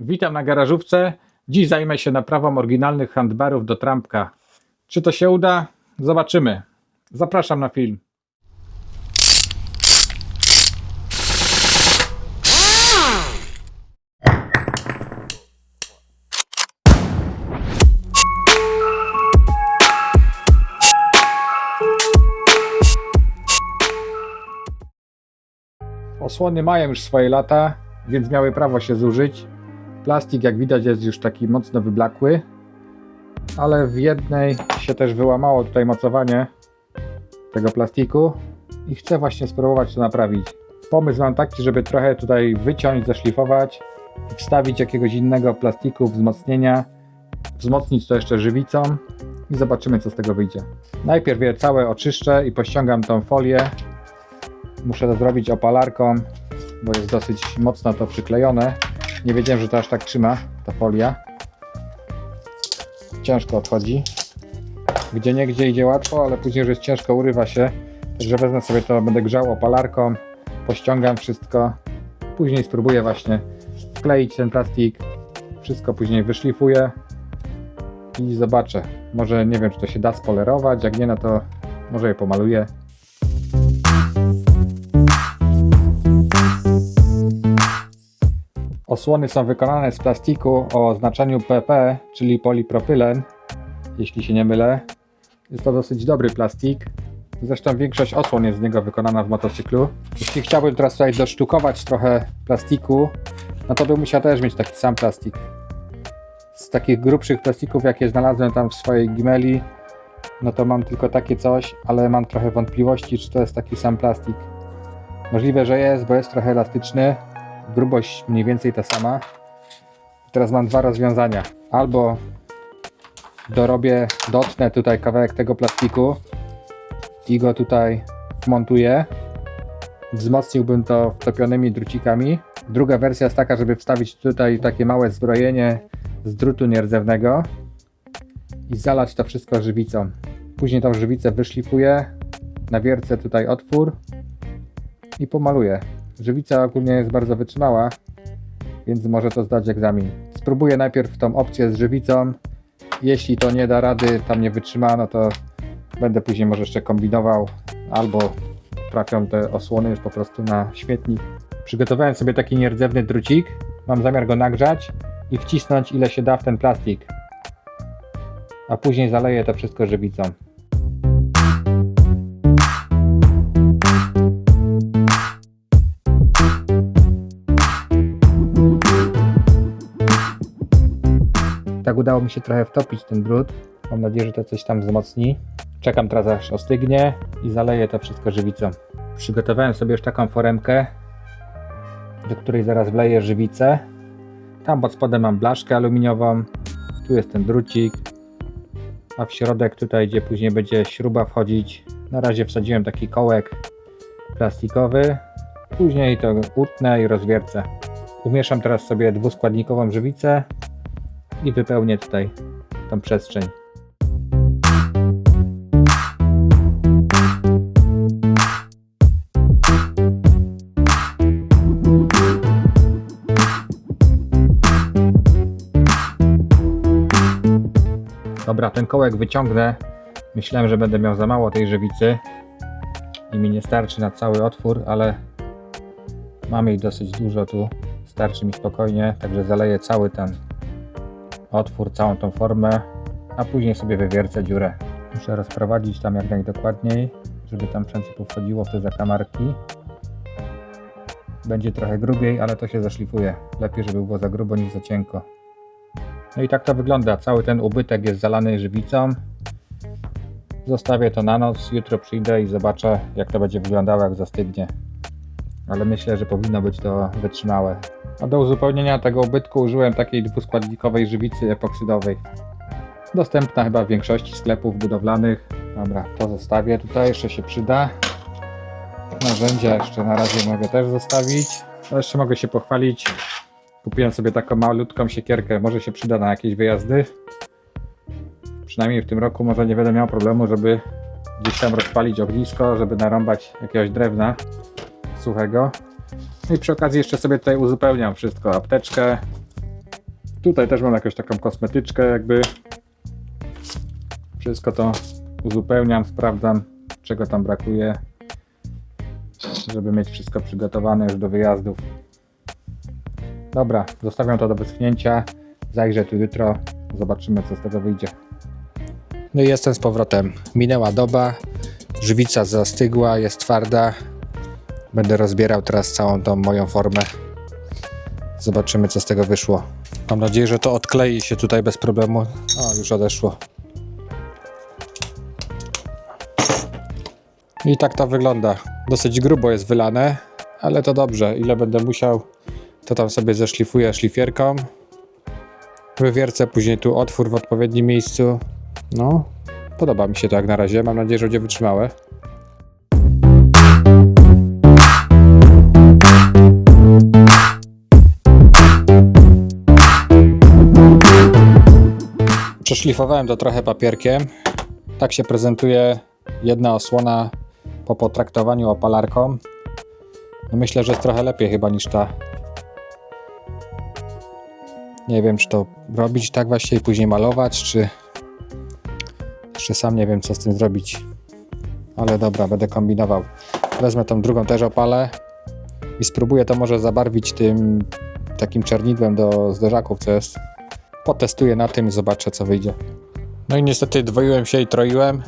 Witam na garażówce. Dziś zajmę się naprawą oryginalnych handbarów do trampka. Czy to się uda? Zobaczymy. Zapraszam na film. Osłony mają już swoje lata, więc miały prawo się zużyć. Plastik, jak widać, jest już taki mocno wyblakły, ale w jednej się też wyłamało tutaj mocowanie tego plastiku i chcę właśnie spróbować to naprawić. Pomysł mam taki, żeby trochę tutaj wyciąć, zaszlifować wstawić jakiegoś innego plastiku, wzmocnienia, wzmocnić to jeszcze żywicą i zobaczymy, co z tego wyjdzie. Najpierw je całe oczyszczę i pościągam tą folię. Muszę to zrobić opalarką, bo jest dosyć mocno to przyklejone. Nie wiedziałem, że to aż tak trzyma ta folia. Ciężko odchodzi. Gdzie nie gdzie idzie łatwo, ale później, że jest ciężko, urywa się. Także wezmę sobie to, będę grzał opalarką, pościągam wszystko. Później spróbuję właśnie wkleić ten plastik. Wszystko później wyszlifuję i zobaczę. Może nie wiem, czy to się da spolerować. Jak nie, no to może je pomaluję. Osłony są wykonane z plastiku o oznaczeniu PP, czyli polipropylen, jeśli się nie mylę. Jest to dosyć dobry plastik. Zresztą większość osłon jest z niego wykonana w motocyklu. Jeśli chciałbym teraz tutaj dosztukować trochę plastiku, no to bym musiał też mieć taki sam plastik. Z takich grubszych plastików, jakie znalazłem tam w swojej Gimeli, no to mam tylko takie coś, ale mam trochę wątpliwości, czy to jest taki sam plastik. Możliwe, że jest, bo jest trochę elastyczny, grubość mniej więcej ta sama. Teraz mam dwa rozwiązania. Albo dorobię, dotnę tutaj kawałek tego plastiku i go tutaj wmontuję. Wzmocniłbym to wtopionymi drucikami. Druga wersja jest taka, żeby wstawić tutaj takie małe zbrojenie z drutu nierdzewnego i zalać to wszystko żywicą. Później tą żywicę wyszlifuję, nawiercę tutaj otwór i pomaluję. Żywica ogólnie jest bardzo wytrzymała, więc może to zdać egzamin. Spróbuję najpierw tą opcję z żywicą. Jeśli to nie da rady, tam nie wytrzyma, no to będę później może jeszcze kombinował albo trafią te osłony już po prostu na śmietnik. Przygotowałem sobie taki nierdzewny drucik. Mam zamiar go nagrzać i wcisnąć ile się da w ten plastik. A później zaleję to wszystko żywicą. Tak udało mi się trochę wtopić ten brud. Mam nadzieję, że to coś tam wzmocni. Czekam teraz aż ostygnie i zaleję to wszystko żywicą. Przygotowałem sobie już taką foremkę, do której zaraz wleję żywicę. Tam pod spodem mam blaszkę aluminiową. Tu jest ten drucik. A w środek tutaj, gdzie później będzie śruba wchodzić, na razie wsadziłem taki kołek plastikowy. Później to utnę i rozwiercę. Umieszam teraz sobie dwuskładnikową żywicę i wypełnię tutaj tą przestrzeń. Dobra, ten kołek wyciągnę. Myślałem, że będę miał za mało tej żywicy i mi nie starczy na cały otwór, ale mam jej dosyć dużo tu. Starczy mi spokojnie, także zaleję cały ten otwór, całą tą formę, a później sobie wywiercę dziurę. Muszę rozprowadzić tam jak najdokładniej, żeby tam wszędzie powchodziło w te zakamarki. Będzie trochę grubiej, ale to się zaszlifuje. Lepiej, żeby było za grubo niż za cienko. No i tak to wygląda. Cały ten ubytek jest zalany żywicą. Zostawię to na noc. Jutro przyjdę i zobaczę, jak to będzie wyglądało, jak zastygnie. Ale myślę, że powinno być to wytrzymałe. A do uzupełnienia tego ubytku użyłem takiej dwuskładnikowej żywicy epoksydowej. Dostępna chyba w większości sklepów budowlanych. Dobra, to zostawię tutaj, jeszcze się przyda. Narzędzia jeszcze na razie mogę też zostawić. A jeszcze mogę się pochwalić. Kupiłem sobie taką malutką siekierkę, może się przyda na jakieś wyjazdy. Przynajmniej w tym roku może nie będę miał problemu, żeby gdzieś tam rozpalić ognisko, żeby narąbać jakiegoś drewna suchego. No i przy okazji jeszcze sobie tutaj uzupełniam wszystko. Apteczkę, Tutaj też mam jakąś taką kosmetyczkę jakby. Wszystko to uzupełniam, sprawdzam czego tam brakuje, żeby mieć wszystko przygotowane już do wyjazdów. Dobra, zostawiam to do wyschnięcia. Zajrzę tu jutro, zobaczymy co z tego wyjdzie. No i jestem z powrotem. Minęła doba, żywica zastygła, jest twarda. Będę rozbierał teraz całą tą moją formę. Zobaczymy co z tego wyszło. Mam nadzieję, że to odklei się tutaj bez problemu. O, już odeszło. I tak to wygląda. Dosyć grubo jest wylane, ale to dobrze. Ile będę musiał, to tam sobie zeszlifuję szlifierką. Wywiercę później tu otwór w odpowiednim miejscu. No, podoba mi się to jak na razie. Mam nadzieję, że będzie wytrzymałe. Przeszlifowałem to trochę papierkiem. Tak się prezentuje jedna osłona po potraktowaniu opalarką. No myślę, że jest trochę lepiej chyba niż ta. Nie wiem, czy to robić tak właśnie i później malować, czy jeszcze sam nie wiem, co z tym zrobić. Ale dobra, będę kombinował. Wezmę tą drugą też opalę i spróbuję to może zabarwić tym takim czernidłem do zderzaków, co jest. Potestuję na tym i zobaczę, co wyjdzie. No i niestety dwoiłem się i troiłem,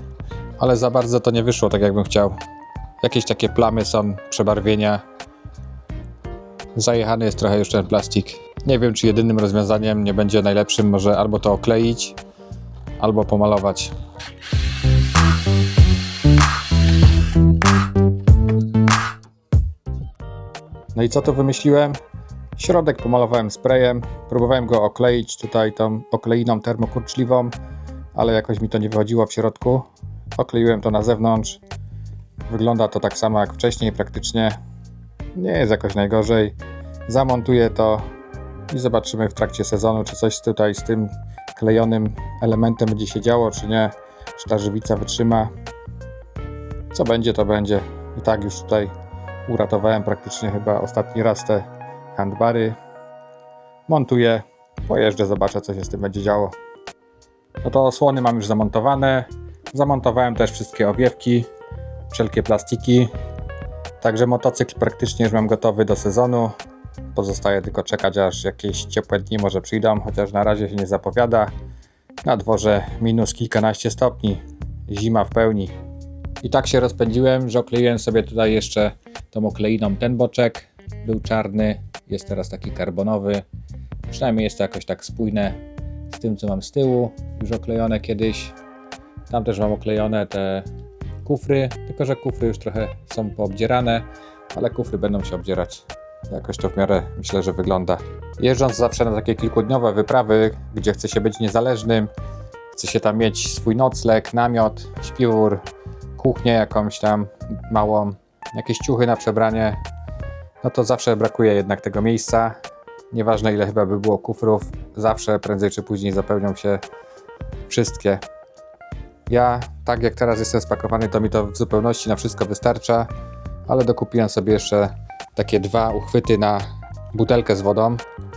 ale za bardzo to nie wyszło tak, jakbym chciał. Jakieś takie plamy są, przebarwienia. Zajechany jest trochę już ten plastik. Nie wiem, czy jedynym rozwiązaniem nie będzie najlepszym, może albo to okleić, albo pomalować. No i co tu wymyśliłem? Środek pomalowałem sprayem, próbowałem go okleić tutaj tą okleiną termokurczliwą, ale jakoś mi to nie wychodziło w środku. Okleiłem to na zewnątrz. Wygląda to tak samo jak wcześniej praktycznie. Nie jest jakoś najgorzej. Zamontuję to i zobaczymy w trakcie sezonu, czy coś tutaj z tym klejonym elementem będzie się działo, czy nie. Czy ta żywica wytrzyma. Co będzie, to będzie. I tak już tutaj uratowałem praktycznie chyba ostatni raz te handbary. Montuję, pojeżdżę, zobaczę co się z tym będzie działo. No to osłony mam już zamontowane. Zamontowałem też wszystkie owiewki, wszelkie plastiki. Także motocykl praktycznie już mam gotowy do sezonu. Pozostaje tylko czekać, aż jakieś ciepłe dni może przyjdą, chociaż na razie się nie zapowiada. Na dworze minus kilkanaście stopni, zima w pełni. I tak się rozpędziłem, że okleiłem sobie tutaj jeszcze tą okleiną ten boczek. Był czarny, jest teraz taki karbonowy. Przynajmniej jest to jakoś tak spójne z tym, co mam z tyłu, już oklejone kiedyś. Tam też mam oklejone te kufry, tylko że kufry już trochę są poobdzierane, ale kufry będą się obdzierać. Jakoś to w miarę myślę, że wygląda. Jeżdżąc zawsze na takie kilkudniowe wyprawy, gdzie chce się być niezależnym, chce się tam mieć swój nocleg, namiot, śpiwór, kuchnię jakąś tam małą, jakieś ciuchy na przebranie, no to zawsze brakuje jednak tego miejsca. Nieważne ile chyba by było kufrów, zawsze prędzej czy później zapełnią się wszystkie. Ja, tak jak teraz jestem spakowany, to mi to w zupełności na wszystko wystarcza, ale dokupiłem sobie jeszcze takie dwa uchwyty na butelkę z wodą.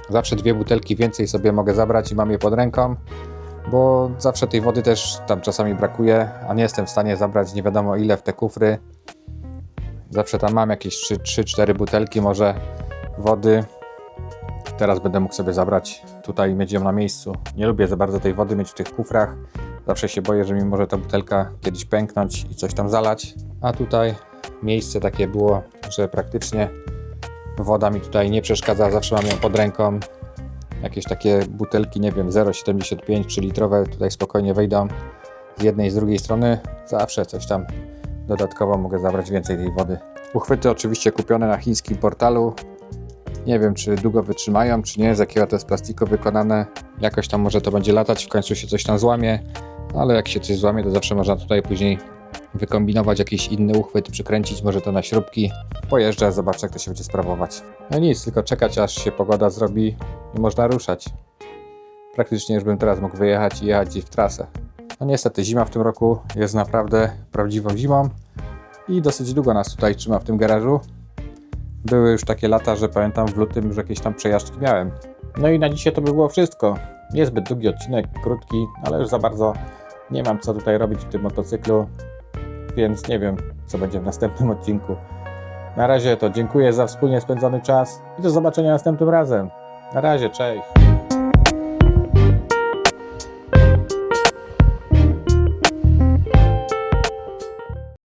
Zawsze dwie butelki więcej sobie mogę zabrać i mam je pod ręką, bo zawsze tej wody też tam czasami brakuje, a nie jestem w stanie zabrać nie wiadomo ile w te kufry. Zawsze tam mam jakieś 3-4 butelki może wody. Teraz będę mógł sobie zabrać tutaj i mieć ją na miejscu. Nie lubię za bardzo tej wody mieć w tych kufrach. Zawsze się boję, że mi może ta butelka kiedyś pęknąć i coś tam zalać. A tutaj miejsce takie było, że praktycznie woda mi tutaj nie przeszkadza. Zawsze mam ją pod ręką. Jakieś takie butelki, nie wiem, 0,75 3 litrowe tutaj spokojnie wejdą z jednej z drugiej strony. Zawsze coś tam dodatkowo mogę zabrać więcej tej wody. Uchwyty oczywiście kupione na chińskim portalu. Nie wiem, czy długo wytrzymają, czy nie, z jakiego to jest plastiku wykonane. Jakoś tam może to będzie latać, w końcu się coś tam złamie, ale jak się coś złamie, to zawsze można tutaj później wykombinować jakiś inny uchwyt, przykręcić może to na śrubki. Pojeżdżę, zobaczę, jak to się będzie sprawować. No nic, tylko czekać, aż się pogoda zrobi i można ruszać. Praktycznie już bym teraz mógł wyjechać i jechać w trasę. No niestety zima w tym roku jest naprawdę prawdziwą zimą i dosyć długo nas tutaj trzyma w tym garażu. Były już takie lata, że pamiętam w lutym już jakieś tam przejażdżki miałem. No i na dzisiaj to by było wszystko. Niezbyt długi odcinek, krótki, ale już za bardzo nie mam co tutaj robić w tym motocyklu, więc nie wiem, co będzie w następnym odcinku. Na razie to dziękuję za wspólnie spędzony czas i do zobaczenia następnym razem. Na razie, cześć.